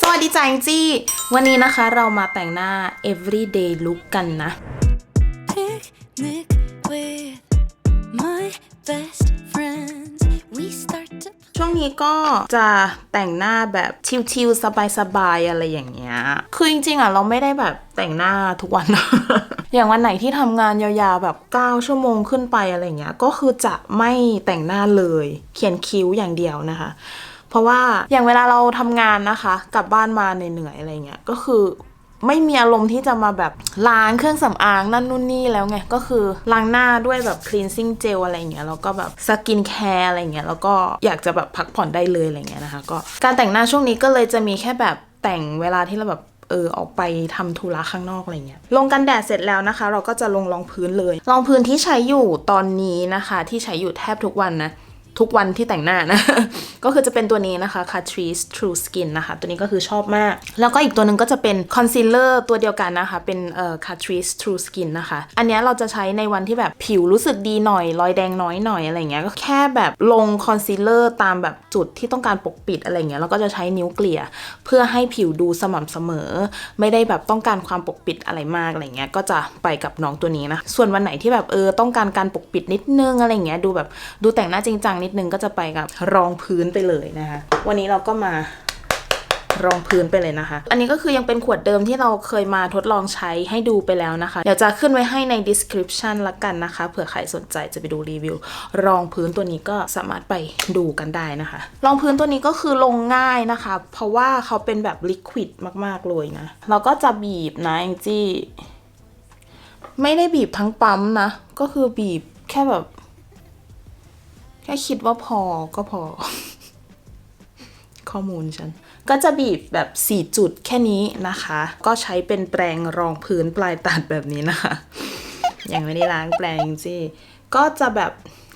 สวัสดีจ้าแองจี้ วันนี้นะคะเรามาแต่งหน้า everyday look กันนะ picnic with my best friends. We start to ช่วงนี้ก็จะแต่งหน้าแบบชิลๆสบายๆอะไรอย่างเงี้ย คือจริงๆอะเราไม่ได้แบบแต่งหน้าทุกวัน อย่างวันไหนที่ทำงานยาวๆแบบ 9 ชั่วโมงขึ้นไปอะไรเงี้ย ก็คือจะไม่แต่งหน้าเลย เขียนคิ้วอย่างเดียวนะคะ เพราะว่าอย่างเวลาเราทำงานนะคะ กลับบ้านมาเหนื่อยๆอะไรเงี้ยก็คือไม่มีอารมณ์ที่จะมาแบบล้างเครื่องสำอางนั่นนู่นนี่แล้วไง ก็คือล้างหน้าด้วยแบบ cleansing gel อะไรเงี้ยแล้วก็แบบ skin care อะไรเงี้ยแล้วก็อยากจะแบบพักผ่อนได้เลยอะไรเงี้ยนะคะก็การแต่งหน้าช่วงนี้ก็เลยจะมีแค่แบบแต่งเวลาที่เราแบบเออออกไปทำธุระข้างนอกอะไรเงี้ยลงกันแดดเสร็จแล้วนะคะ เราก็จะลงรองพื้นเลยรองพื้นที่ใช้อยู่ตอนนี้นะคะ ที่ใช้อยู่แทบทุกวันนะ ทุกวันที่แต่งหน้านะ ก็คือจะเป็นตัวนี้นะคะ Catrice True Skin นะคะ ตัวนี้ก็คือชอบมาก แล้วก็อีกตัวหนึ่งก็จะเป็นคอนซีลเลอร์ตัวเดียวกันนะคะ เป็นเอ่อ Catrice True Skin นะคะ อันนี้เราจะใช้ในวันที่แบบผิวรู้สึกดีหน่อย รอยแดงน้อยหน่อยอะไรเงี้ย ก็แค่แบบลงคอนซีลเลอร์ตามแบบจุดที่ต้องการปกปิดอะไรเงี้ย แล้วก็จะใช้นิ้วเกลี่ย เพื่อให้ผิวดูสม่ำเสมอ ไม่ได้แบบต้องการความปกปิดอะไรมากอะไรเงี้ย ก็จะไปกับน้องตัวนี้นะ ส่วนวันไหนที่แบบเออต้องการการปกปิดนิดนึงอะไรเงี้ย ดูแบบดูแต่งหน้าจริงจังนิดนึงก็จะไปกับรองพื้นไปเลยนะคะ วันนี้เราก็มารองพื้นไปเลยนะคะ อันนี้ก็คือยังเป็นขวดเดิมที่เราเคยมาทดลองใช้ให้ดูไปแล้วนะคะ เดี๋ยวจะขึ้นไว้ให้ใน description ละกันนะคะ เผื่อใครสนใจจะไปดูรีวิว รองพื้นตัวนี้ก็สามารถไปดูกันได้นะคะ รองพื้นตัวนี้ก็คือลงง่ายนะคะ เพราะว่าเขาเป็นแบบลิควิดมากๆเลยนะ เราก็จะบีบนะแองจี้ ไม่ได้บีบทั้งปั๊มนะ ก็คือบีบแค่แบบ แค่คิดว่าพอก็พอ ข้อมูลฉัน ก็จะบีบแบบ 4 จุดแค่นี้นะคะ ก็ใช้เป็นแปรงรองพื้นปลายตัดแบบนี้นะคะ ยังไม่ได้ล้างแปรงจริก็จะแบบ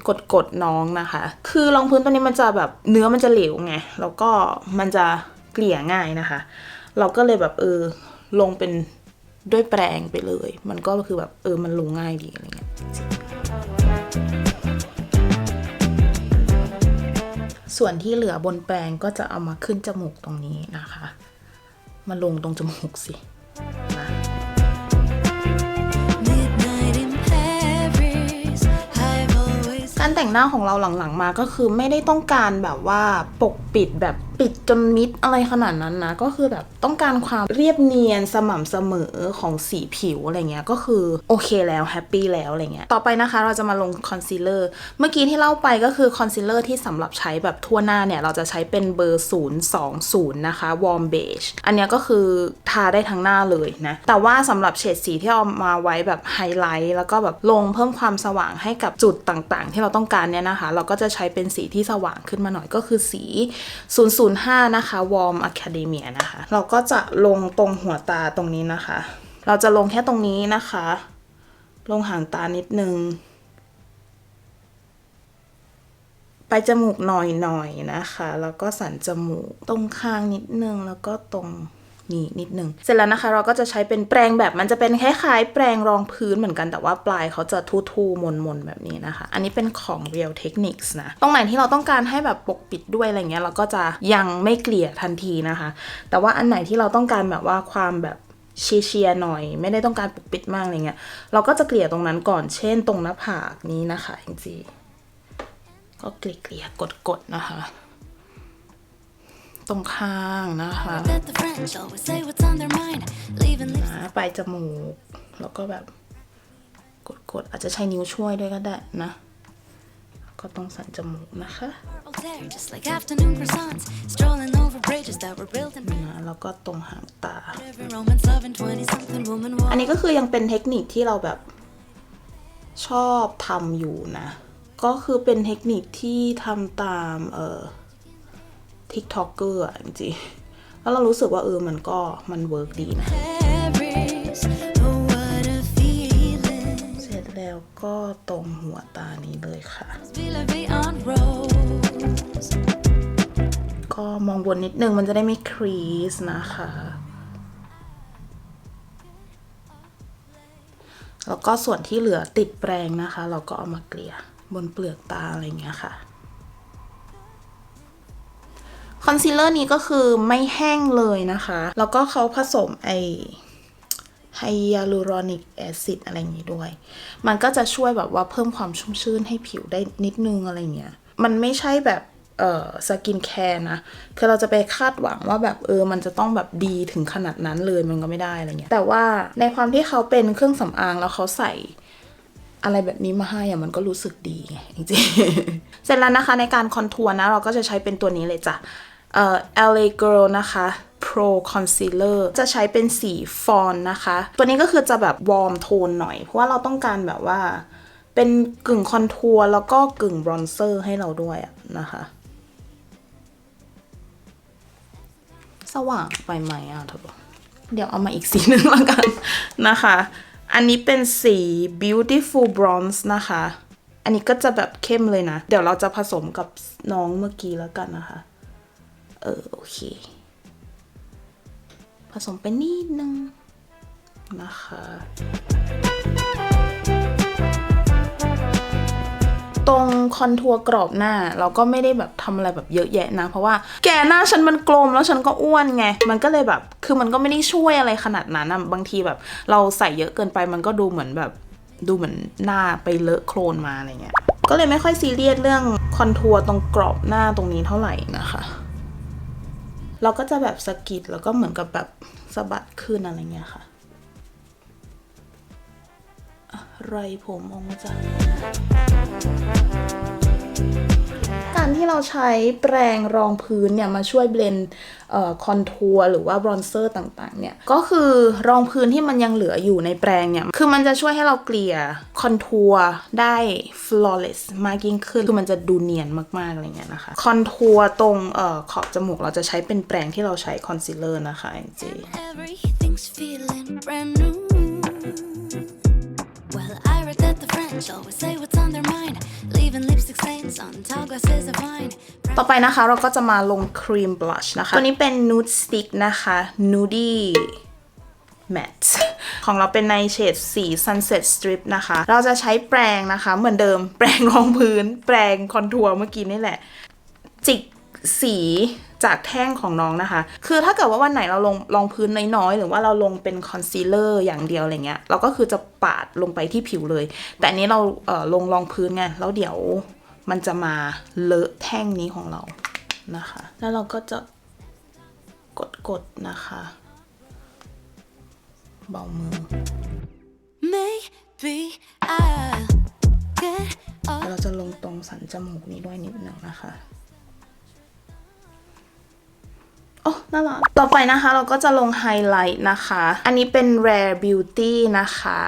กดกดๆน้องนะคะ คือรองพื้นตัวนี้มันจะแบบเนื้อมันจะเหลวไง แล้วก็มันจะเกลี่ยง่ายนะคะ เราก็เลยแบบเออลงเป็นด้วยแปรงไปเลย มันก็คือแบบเออมันลงง่ายดีอะไรเงี้ย ส่วนที่เหลือบนแปรงก็จะเอามาขึ้นจมูกตรงนี้นะคะ มาลงตรงจมูกสิ midnight in Paris. I've always การแต่งหน้าของเราหลังๆมาก็คือไม่ได้ต้องการแบบว่าปกปิดแบบ ปิดจนมิดอะไรขนาดนั้นนะ ก็คือแบบต้องการความเรียบเนียนสม่ำเสมอของสีผิวอะไรเงี้ยก็คือโอเคแล้วแฮปปี้แล้วอะไรเงี้ยต่อไปนะคะเราจะมาลงคอนซีลเลอร์เมื่อกี้ที่เล่าไปก็คือคอนซีลเลอร์ที่สำหรับใช้แบบทั่วหน้าเนี่ย เราจะใช้เป็นเบอร์ 020 นะคะ warm beige อันนี้ก็คือทาได้ทั้งหน้าเลยนะ แต่ว่าสำหรับเฉดสีที่เอามาไว้แบบไฮไลท์แล้วก็แบบลงเพิ่มความสว่างให้กับจุดต่างๆ ที่เราต้องการเนี่ยนะคะ เราก็จะใช้เป็นสีที่สว่างขึ้นมาหน่อยก็คือสี005 นะคะ warm academia นะคะ เราก็จะลงตรงหัวตาตรงนี้นะคะ เราจะลงแค่ตรงนี้นะคะ ลงหางตานิดนึง ไปจมูกหน่อยหน่อยนะคะ แล้วก็สันจมูก ตรงคางนิดนึง แล้วก็ตรง นี่นิดนึง เสร็จแล้วนะคะเราก็จะใช้เป็นแปรงแบบมันจะเป็นคล้ายๆแปรงรองพื้นเหมือนกันแต่ว่าปลายเขาจะทู่ๆมนๆแบบนี้นะคะ อันนี้เป็นของ Real Techniques นะ ตรงไหนที่เราต้องการให้แบบปกปิดด้วยอะไรเงี้ยเราก็จะยังไม่เกลี่ยทันทีนะคะ แต่ว่าอันไหนที่เราต้องการแบบว่าความแบบเชียร์ๆหน่อย ไม่ได้ต้องการปกปิดมากอะไรเงี้ยเราก็จะเกลี่ยตรงนั้นก่อนเช่น ตรงหน้าผากนี้นะคะจริงๆก็เกลี่ยๆกดๆนะคะ ตรงข้างนะคะ that the French always say what's on their mind. Leaving นะปลายจมูก แล้วก็แบบกดๆ อาจจะใช้นิ้วช่วยด้วยก็ได้นะ ก็ต้องสันจมูกนะคะ world tear, just like afternoon croissants. Strolling over bridges that were built in นะแล้วก็ตรงหางตา every romance loving 20 something woman อัน walk. นี้ก็คือยังเป็นเทคนิคที่เราแบบชอบทำอยู่นะ ก็คือเป็นเทคนิคที่ทำตามเอ่อ TikToker อะจริงๆแล้วเรารู้สึกว่าเออมันก็มันเวิร์กดีนะเสร็จแล้วก็ตรงหัวตานี้เลยค่ะก็มองบนนิดนึงมันจะได้ไม่ครีสนะคะ แล้วก็ส่วนที่เหลือติดแปรงนะคะ เราก็เอามาเกลี่ยบนเปลือกตาอะไรเงี้ยค่ะ คอนซีลเลอร์นี้ก็คือไม่แห้งเลยนะคะ แล้วก็เขาผสมไอไฮยาลูรอนิกแอซิดอะไรอย่างนี้ด้วย มันก็จะช่วยแบบว่าเพิ่มความชุ่มชื่นให้ผิวได้นิดนึงอะไรเงี้ย มันไม่ใช่แบบเอ่อสกินแคร์นะ คือเราจะไปคาดหวังว่าแบบเออ มันจะต้องแบบดีถึงขนาดนั้นเลยมันก็ไม่ได้อะไรเงี้ย แต่ว่าในความที่เขาเป็นเครื่องสำอางแล้วเขาใส่อะไรแบบนี้มาให้อะมันก็รู้สึกดีไงจริงๆ เสร็จแล้วนะคะในการคอนทัวร์นะเราก็จะใช้เป็นตัวนี้เลยจ้ะ เอ่อ LA Girl นะคะ Pro Concealer จะใช้เป็นสีฟอนนะคะ ตัวนี้ก็คือจะแบบวอร์มโทนหน่อย เพราะว่าเราต้องการแบบว่า เป็นกึ่งคอนทัวร์แล้วก็กึ่งบรอนเซอร์ให้เราด้วยนะคะ สว่างไปไหมอะเธอเดี๋ยวเอามาอีกสีหนึ่งแล้วกันนะคะ อันนี้เป็นสี beautiful bronze นะคะ อันนี้ก็จะแบบเข้มเลยนะ เดี๋ยวเราจะผสมกับน้องเมื่อกี้แล้วกันนะคะ เออโอเค ผสมไปนิดนึงนะคะตรงคอนทัวร์กรอบหน้าเราก็ไม่ได้แบบทำอะไรแบบเยอะแยะนะ เพราะว่าแกหน้าฉันมันกลมแล้วฉันก็อ้วนไง มันก็เลยแบบ คือมันก็ไม่ได้ช่วยอะไรขนาดนั้นนะบางทีแบบ เราใส่เยอะเกินไปมันก็ดูเหมือนแบบ ดูเหมือนหน้าไปเลอะโคลนมาอะไรเงี้ย ก็เลยไม่ค่อยซีเรียสเรื่องคอนทัวร์ตรงกรอบหน้าตรงนี้เท่าไหร่นะคะ เราก็จะแบบสะกิดแล้วก็เหมือนกับแบบสะบัดขึ้นอะไรเงี้ยค่ะไรผมออกมาจาก ที่เราใช้แปรงรองพื้นเนี่ยมาช่วยเบลนด์คอนทัวร์หรือว่าบรอนเซอร์ต่างๆเนี่ยก็คือรองพื้นที่มันยังเหลืออยู่ในแปรงเนี่ยคือมันจะช่วยให้เราเกลี่ยคอนทัวร์ได้ flawless มากยิ่งขึ้นคือมันจะดูเนียนมากๆอะไรเงี้ยนะคะคอนทัวร์ตรงอขอบจมูกเราจะใช้เป็นแปรงที่เราใช้คอนซีลเลอร์นะคะ Angie ต่อไปนะคะเราก็จะมาลงครีมบลัชนะคะ ตัวนี้เป็น nude stick นะคะ nudie matte ของเราเป็นในเฉดสี sunset strip นะคะ เราจะใช้แปรงนะคะ เหมือนเดิมแปรงรองพื้น แปรงคอนทัวร์เมื่อกี้นี่แหละ จิกสีจากแท่งของน้องนะคะ คือถ้าเกิดว่าวันไหนเราลงรองพื้นน้อยๆ หรือว่าเราลงเป็นคอนซีลเลอร์อย่างเดียวอะไรเงี้ย เราก็คือจะปาดลงไปที่ผิวเลย แต่อันนี้เราเออลงรองพื้นไง แล้วเดี๋ยว มันจะมาเลอะแท่งนี้ของเรานะคะ แล้วเราก็จะกดๆนะคะ เบามือ Maybe I'll get แล้วเราจะลงตรงสันจมูกนี้ด้วยนิดหนึ่งนะคะโอ้น่ารักต่อไปนะคะเราก็จะลงไฮไลท์นะคะ อันนี้เป็น Rare Beauty นะคะ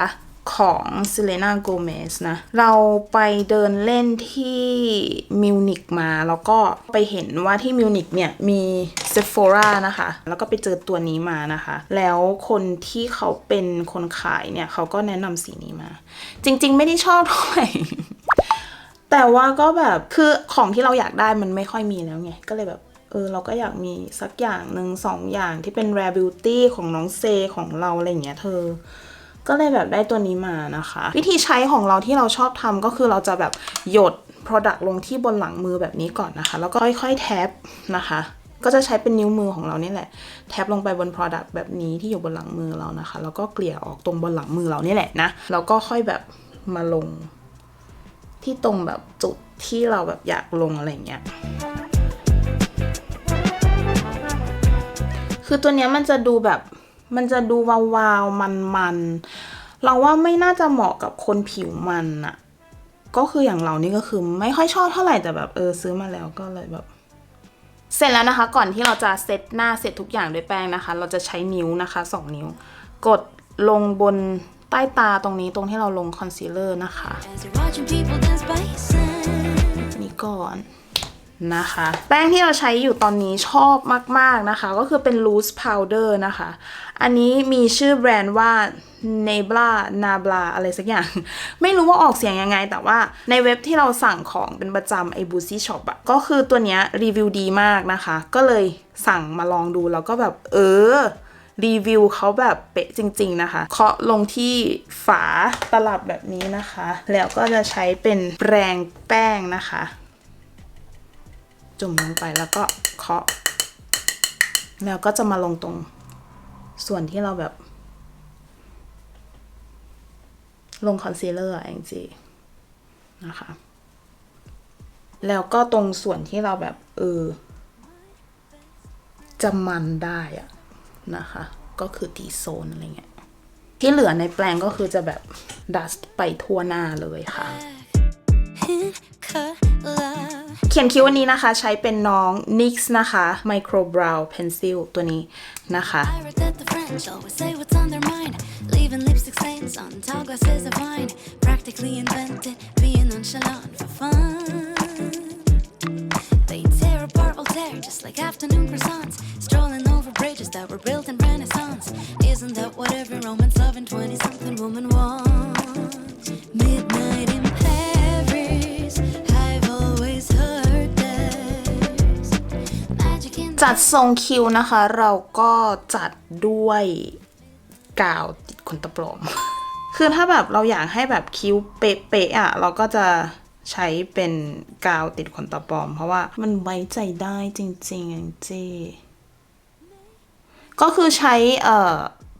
ของ Selena Gomez นะ เราไปเดินเล่นที่มิวนิกมา แล้วก็ไปเห็นว่าที่มิวนิกเนี่ย มี Sephora นะคะ แล้วก็ไปเจอตัวนี้มานะคะ แล้วคนที่เขาเป็นคนขายเนี่ย เขาก็แนะนำสีนี้มา จริงๆไม่ได้ชอบเท่าไหร่แต่ว่าก็แบบคือของที่เราอยากได้มันไม่ค่อยมีแล้วไง ก็เลยแบบเออเราก็อยากมีสักอย่างหนึ่งสองอย่างที่เป็น rare beauty ของน้องเซของเราอะไรอย่างเงี้ยเธอ ก็เลยแบบได้ตัวนี้มานะคะ วิธีใช้ของเราที่เราชอบทำก็คือเราจะแบบหยด product ลงที่บนหลังมือแบบนี้ก่อนนะคะ แล้วก็ค่อยๆแท็บนะคะก็จะใช้เป็นนิ้วมือของเรานี่แหละ แท็บลงไปบน product แบบนี้ที่อยู่บนหลังมือเรานะคะ แล้วก็เกลี่ยออกตรงบนหลังมือเรานี่แหละนะ แล้วก็ค่อยแบบมาลง ที่ตรงแบบจุดที่เราแบบอยากลงอะไรอย่างเงี้ย คือตัวเนี้ยมันจะดูแบบ มันจะดูวาวๆมันๆ เราว่าไม่น่าจะเหมาะกับคนผิวมันอะก็คืออย่างเรานี่ก็คือไม่ค่อยชอบเท่าไหร่แต่แบบเออซื้อมาแล้วก็เลยแบบ เสร็จแล้วนะคะ ก่อนที่เราจะเซตหน้าเสร็จทุกอย่างด้วยแป้งนะคะ เราจะใช้นิ้วนะคะสองนิ้ว กดลงบนใต้ตาตรงนี้ตรงที่เราลงคอนซีลเลอร์นะคะ as you're watching people dance by sand. นี่ก่อน นะคะ แป้งที่เราใช้อยู่ตอนนี้ชอบมาก ๆ นะคะ ก็คือเป็น loose powder นะคะ อันนี้มีชื่อแบรนด์ว่า Nebla Nabla อะไรสักอย่าง ไม่รู้ว่าออกเสียงยังไง แต่ว่าในเว็บที่เราสั่งของเป็นประจำไอ้ Boozy Shop อะก็คือตัวเนี้ยรีวิวดีมากนะคะ ก็เลยสั่งมาลองดูแล้วก็แบบ เออรีวิวเขาแบบเป๊ะจริง ๆ นะคะ เคาะลงที่ฝาตลับแบบนี้นะคะ แล้วก็จะใช้เป็นแปรงแป้งนะคะ จุ่มลงไปแล้วก็เคาะ แล้วก็จะมาลงตรงส่วนที่เราแบบ ลงคอนซีลเลอร์อะจริงๆนะคะ แล้วก็ตรงส่วนที่เราแบบ เออ จะมันได้อะนะคะ ก็คือตีโซนอะไรเงี้ย ที่เหลือในแปลงก็คือจะแบบดัสไปทั่วหน้าเลยค่ะ เขียนคิ้ววันนี้นะคะ ใช้เป็นน้อง NYX นะคะ Micro Brow Pencil ตัวนี้นะคะ I read that the French always say what's on their mind, leaving lipstick stains on tall glasses of wine. Practically invented being nonchalant for fun. They tear apart Voltaire just like afternoon croissants, จัดทรงคิ้วนะคะ เราก็จัดด้วยกาวติดขนตาปลอม คือถ้าแบบเราอยากให้แบบคิ้วเป๊ะๆอะเราก็จะใช้เป็นกาวติดขนตาปลอม เพราะว่ามันไว้ใจได้จริงๆอะเจก็คือใช้เอ่อ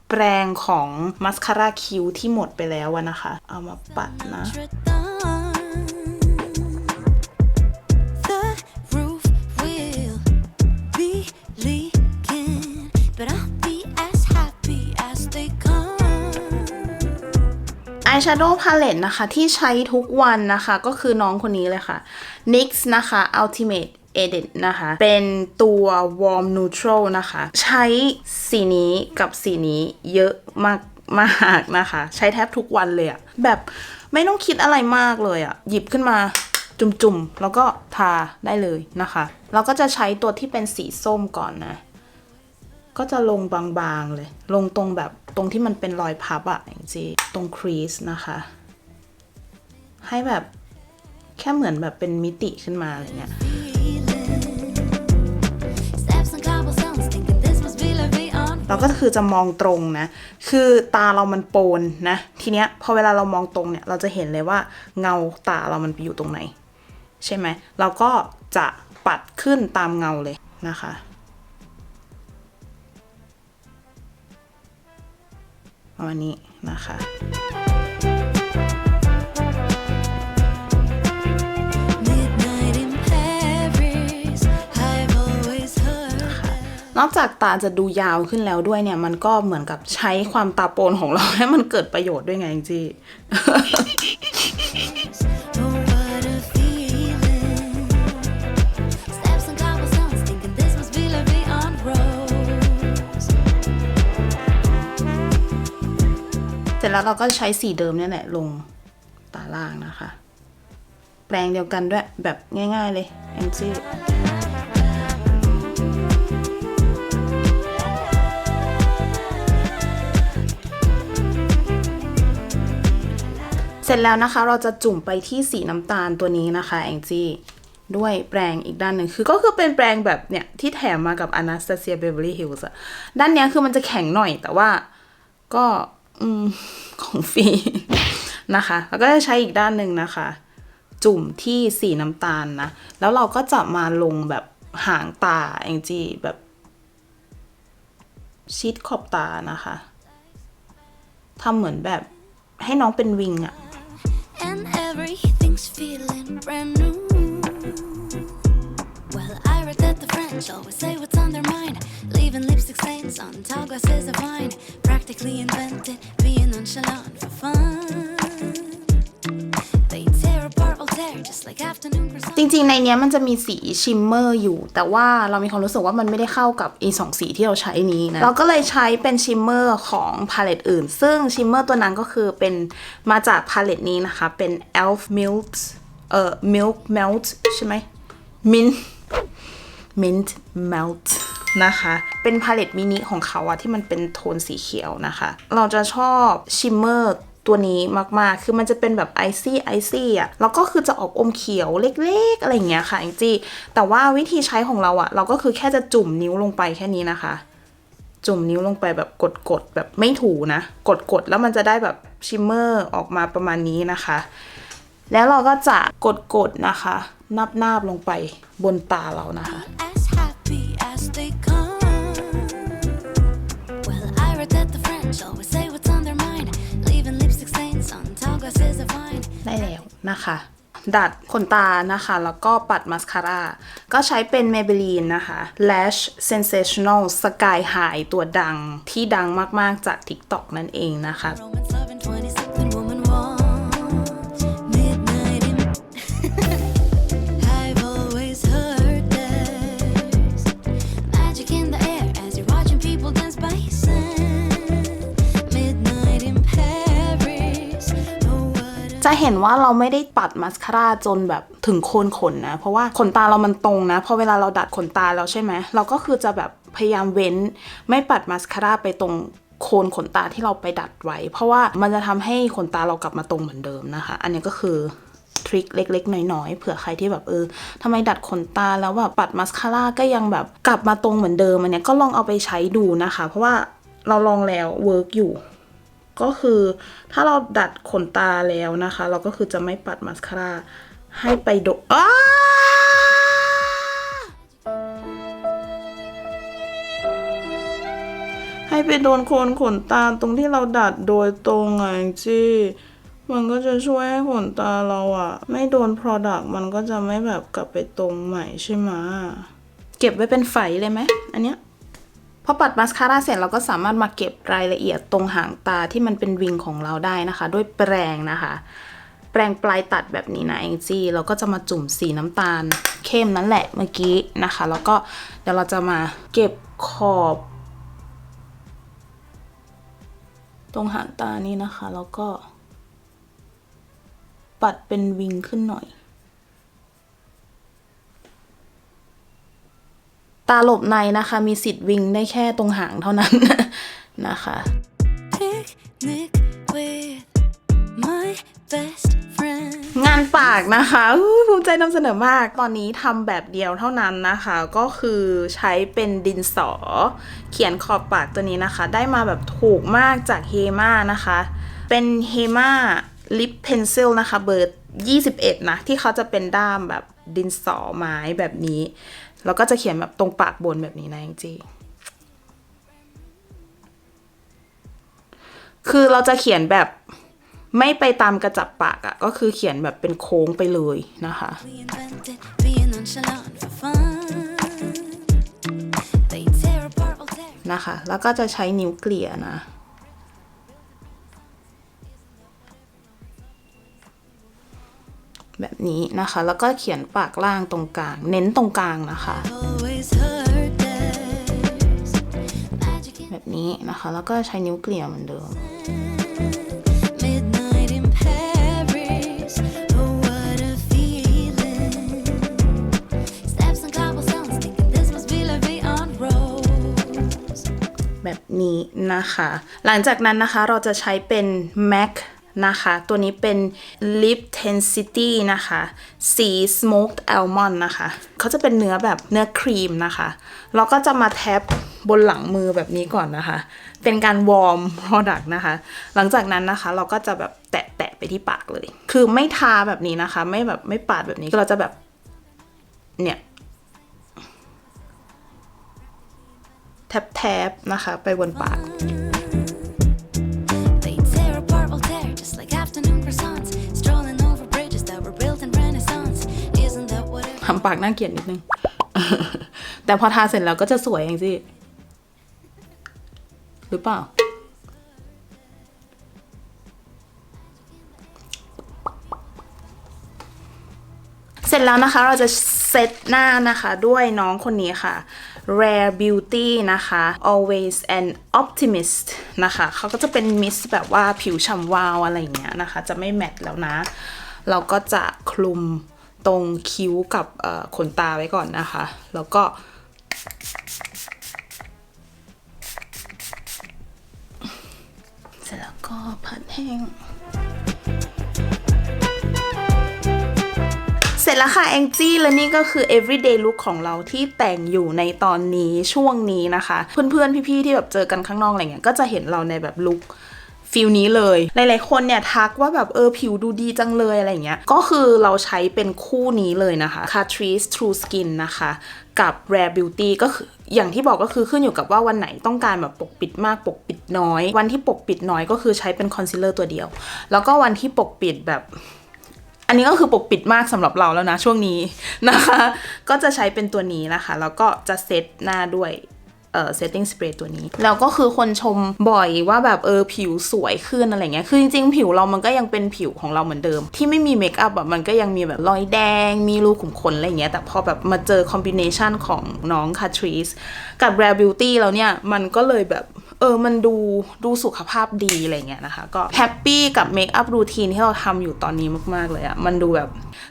แปรงของมัสคาร่าคิ้วที่หมดไปแล้วนะคะ เอามาปัดนะ อายแชโดว์พาเลตนะคะ ที่ใช้ทุกวันนะคะ ก็คือน้องคนนี้เลยค่ะ NYX นะคะ Ultimate Edit นะคะ เป็นตัว Warm Neutral นะคะ ใช้สีนี้กับสีนี้เยอะมากมากนะคะ ใช้แทบทุกวันเลยอะแบบไม่ต้องคิดอะไรมากเลยอะหยิบขึ้นมาจุ่มๆ แล้วก็ทาได้เลยนะคะ เราก็จะใช้ตัวที่เป็นสีส้มก่อนนะ ก็จะลงบางๆเลย ลงตรงแบบตรงที่มันเป็นรอยพับอะอย่างจีตรงครีสนะคะ ให้แบบแค่เหมือนแบบเป็นมิติขึ้นมาอะไรเงี้ยเราก็คือจะมองตรงนะ คือตาเรามันโปนนะ ทีเนี้ยพอเวลาเรามองตรงเนี่ย เราจะเห็นเลยว่าเงาตาเรามันไปอยู่ตรงไหน ใช่ไหม เราก็จะปัดขึ้นตามเงาเลยนะคะ ประมาณนี้นะคะ Midnight in Paris, I've always heard that. นอกจากตาจะดูยาวขึ้นแล้วด้วยเนี่ย มันก็เหมือนกับใช้ความตาโปนของเราให้มันเกิดประโยชน์ด้วยไงจริง Oh, เสร็จแล้วเราก็ใช้สีเดิมเนี่ยแหละลงตาล่างนะคะ แปรงเดียวกันด้วยแบบง่ายๆเลยแองจี้เสร็จแล้วนะคะเราจะจุ่มไปที่สีน้ำตาลตัวนี้นะคะแองจี้ด้วยแปรงอีกด้านหนึ่งคือก็คือเป็นแปรงแบบเนี่ย ที่แถมมากับ Anastasia Beverly Hills อะด้านเนี้ยคือมันจะแข็งหน่อยแต่ว่าก็ อืมของฟรีนะคะ แล้วก็จะใช้อีกด้านหนึ่งนะคะ จุ่มที่สีน้ำตาลนะ แล้วเราก็จะมาลงแบบหางตาแองจี้แบบ ชิดขอบตานะคะทำเหมือนแบบให้น้องเป็นวิงอะ and everything's feeling brand new. Well, I read that the French always say what's on their mind, leaving lipstick stains on tall glasses of wine. Practically invented being nonchalant for fun. They tear apart Voltaire just like afternoon จ croissants. ริงๆ ในเนี้ยมันจะมีสีชิมเมอร์อยู่ แต่ว่าเรามีความรู้สึกว่ามันไม่ได้เข้ากับอีสองสีที่เราใช้นี้นะ เราก็เลยใช้เป็นชิมเมอร์ของพาเลตอื่น ซึ่งชิมเมอร์ตัวนั้นก็คือเป็นมาจากพาเลตนี้นะคะ เป็น elf milk เอ่อ milk melt ใช่ไหม mint mint melt นะคะ เป็นพาเลตมินิของเขาอะที่มันเป็นโทนสีเขียวนะคะ เราจะชอบชิมเมอร์ตัวนี้มาก ๆ คือมันจะเป็นแบบไอซี่ไอซี่อะแล้วก็คือจะออกอมเขียวเล็ก ๆ อะไรอย่างเงี้ยค่ะจริงๆแต่ว่าวิธีใช้ของเราอะเราก็คือแค่จะจุ่มนิ้วลงไปแค่นี้นะคะ จุ่มนิ้วลงไปแบบกด ๆ แบบไม่ถูนะ กด ๆ แล้วมันจะได้แบบชิมเมอร์ออกมาประมาณนี้นะคะ แล้วเราก็จะกด ๆ นะคะนาบๆลงไปบนตาเรานะคะ นะคะ ดัดขนตานะคะ แล้วก็ปัดมาสคาร่า ก็ใช้เป็น Maybelline นะคะ Lash Sensational Sky High ตัวดังที่ดังมาก ๆ จาก TikTok นั่นเองนะคะ ห็นว่าเราไม่ได้ปัดมัสคาร่าจนแบบถึงโคนขนนะ เพราะว่าขนตาเรามันตรงนะพอเวลาเราดัดขนตาแล้วใช่ไหมเราก็คือจะแบบพยายามเว้น ไม่ปัดมัสคาร่าไปตรงโคนขนตาที่เราไปดัดไว้ เพราะว่ามันจะทำให้ขนตาเรากลับมาตรงเหมือนเดิมนะคะ อันนี้ก็คือทริคเล็ก ๆ น้อย ๆ เผื่อใครที่แบบเออทำไมดัดขนตาแล้วแบบปัดมัสคาร่าก็ยังแบบกลับมาตรงเหมือนเดิมอันเนี้ยก็ลองเอาไปใช้ดูนะคะ เพราะว่าเราลองแล้วเวิร์กอยู่ ก็คือถ้าเราดัดขนตาแล้วนะคะ เราก็คือจะไม่ปัดมัสคาร่าให้ไปโดอ้าให้ไปโดนโคนขนตาตรงที่เราดัดโดยตรงไงจีมันก็จะช่วยให้ขนตาเราอะไม่โดน product มันก็จะไม่แบบกลับไปตรงใหม่ใช่ไหมเก็บไว้เป็นไฝเลยไหมอันเนี้ย พอปัดมาสคาร่าเสร็จเราก็สามารถมาเก็บรายละเอียดตรงหางตาที่มันเป็นวิงของเราได้นะคะ ด้วยแปรงนะคะ แปรงปลายตัดแบบนี้นะแองจี้เราก็จะมาจุ่มสีน้ำตาลเข้มนั่นแหละเมื่อกี้นะคะ แล้วก็เดี๋ยวเราจะมาเก็บขอบ ตรงหางตานี้นะคะ แล้วก็ ปัดเป็นวิงขึ้นหน่อย ตาหลบในนะคะ มีสิทธิ์วิงได้แค่ตรงหางเท่านั้นนะคะ picnic with my best friend งานปากนะคะอู้ภูมิใจนำเสนอมาก ตอนนี้ทำแบบเดียวเท่านั้นนะคะ ก็คือใช้เป็นดินสอ เขียนขอบปากตัวนี้นะคะ ได้มาแบบถูกมากจากเฮมานะคะ เป็นเฮมาลิปเพนซิลนะคะ เบอร์ 21 นะ ที่เขาจะเป็นด้ามแบบดินสอไม้แบบนี้ แล้วก็จะเขียนแบบตรงปากบนแบบนี้นะจริงคือเราจะเขียนแบบไม่ไปตามกระจับปากอะก็คือเขียนแบบเป็นโค้งไปเลยนะคะ นะคะ แล้วก็จะใช้นิ้วเกลี่ยนะ แบบนี้นะคะ แล้วก็เขียนปากล่างตรงกลาง เน้นตรงกลางนะคะ Always heard there's magic in แบบนี้นะคะ แล้วก็ใช้นิ้วเกลี่ยเหมือนเดิม midnight in Paris. Oh, what a feeling. Steps on cobblestones, thinking this must be la vie en rose. แบบนี้นะคะ หลังจากนั้นนะคะเราจะใช้เป็น MAC นะคะ ตัวนี้เป็น Lip Tensity นะคะ สี Smoked Almond นะคะ เขาจะเป็นเนื้อแบบเนื้อครีมนะคะ เราก็จะมาแท็บบนหลังมือแบบนี้ก่อนนะคะ เป็นการวอร์ม product นะคะ หลังจากนั้นนะคะเราก็จะแบบแตะๆไปที่ปากเลย คือไม่ทาแบบนี้นะคะ ไม่แบบไม่ปาดแบบนี้ก็เราจะแบบ เนี่ยแทบๆนะคะ ไปบนปาก ปากน่าเกลียดนิดนึง แต่พอทาเสร็จแล้วก็จะสวยเองสิหรือเปล่า เสร็จแล้วนะคะเราจะเซตหน้านะคะด้วยน้องคนนี้ค่ะ Rare Beauty นะคะ Always an Optimist นะคะเขาก็จะเป็นมิสแบบว่าผิวฉ่ำวาวอะไรอย่างเงี้ยนะคะ จะไม่แมตต์แล้วนะ เราก็จะคลุม ตรงคิ้วกับขนตาไว้ก่อนนะคะ แล้วก็ เสร็จแล้วก็ผัดแห้ง เสร็จแล้วค่ะแองจี้และนี่ก็คือ everyday look ของเราที่แต่งอยู่ในตอนนี้ช่วงนี้นะคะ เพื่อนๆ พี่ๆ ที่แบบเจอกันข้างนอกอะไรเงี้ยก็จะเห็นเราในแบบลุค ฟิลนี้เลย หลายๆคนเนี่ยทักว่าแบบเออผิวดูดีจังเลยอะไรเงี้ย ก็คือเราใช้เป็นคู่นี้เลยนะคะ Catrice True Skin นะคะ กับ Rare Beauty ก็คืออย่างที่บอกก็คือขึ้นอยู่กับว่าวันไหนต้องการแบบปกปิดมากปกปิดน้อย วันที่ปกปิดน้อยก็คือใช้เป็นคอนซีลเลอร์ตัวเดียว แล้วก็วันที่ปกปิดแบบอันนี้ก็คือปกปิดมากสำหรับเราแล้วนะช่วงนี้นะคะ ก็จะใช้เป็นตัวนี้นะคะ แล้วก็จะเซตหน้าด้วย เอ่อ setting spray ตัวนี้ แล้วก็คือคนชมบ่อยว่าแบบเออผิวสวยขึ้นอะไรเงี้ย คือจริงๆ ผิวเรามันก็ยังเป็นผิวของเราเหมือนเดิม ที่ไม่มีเมคอัพแบบมันก็ยังมีแบบรอยแดง มีรูขุมขนอะไรเงี้ย แต่พอแบบมาเจอคอมบิเนชันของน้องคาทรีสกับ Rare Beauty แล้วเนี่ย มันก็เลยแบบเออ มันดูดูสุขภาพดีอะไรเงี้ยนะคะ ก็แฮปปี้กับเมคอัพรูทีนที่เราทำอยู่ตอนนี้มากๆเลยอะมันดูแบบ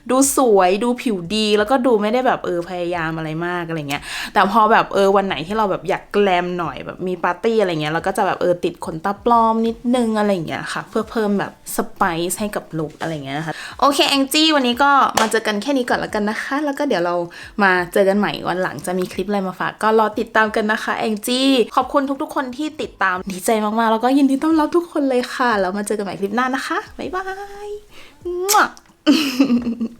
ดูสวยดูผิวดี แล้วก็ดูไม่ได้แบบเออพยายามอะไรมากอะไรเงี้ย แต่พอแบบเออวันไหนที่เราแบบอยากแกลมหน่อยแบบมีปาร์ตี้อะไรเงี้ยเราก็จะแบบเออติดขนตาปลอมนิดนึงอะไรเงี้ยค่ะ เพื่อเพิ่มแบบสไปซ์ให้กับลุคอะไรเงี้ยนะคะโอเคแองจี้วันนี้ก็มาเจอกันแค่นี้ก่อนแล้วกันนะคะ แล้วก็เดี๋ยวเรามาเจอกันใหม่วันหลังจะมีคลิปอะไรมาฝากก็รอติดตามกันนะคะแองจี้ขอบคุณทุกๆ คนที่ติดตามดีใจมากๆ แล้วก็ยินดีต้อนรับทุกคนเลยค่ะแล้วมาเจอกันใหม่คลิปหน้านะคะบ๊ายบาย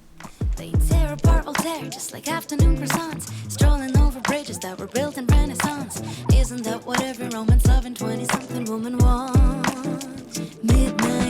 They tear apart Voltaire just like afternoon croissants, strolling over bridges that were built in Renaissance. Isn't that what every romance loving 20 something woman wants? Midnight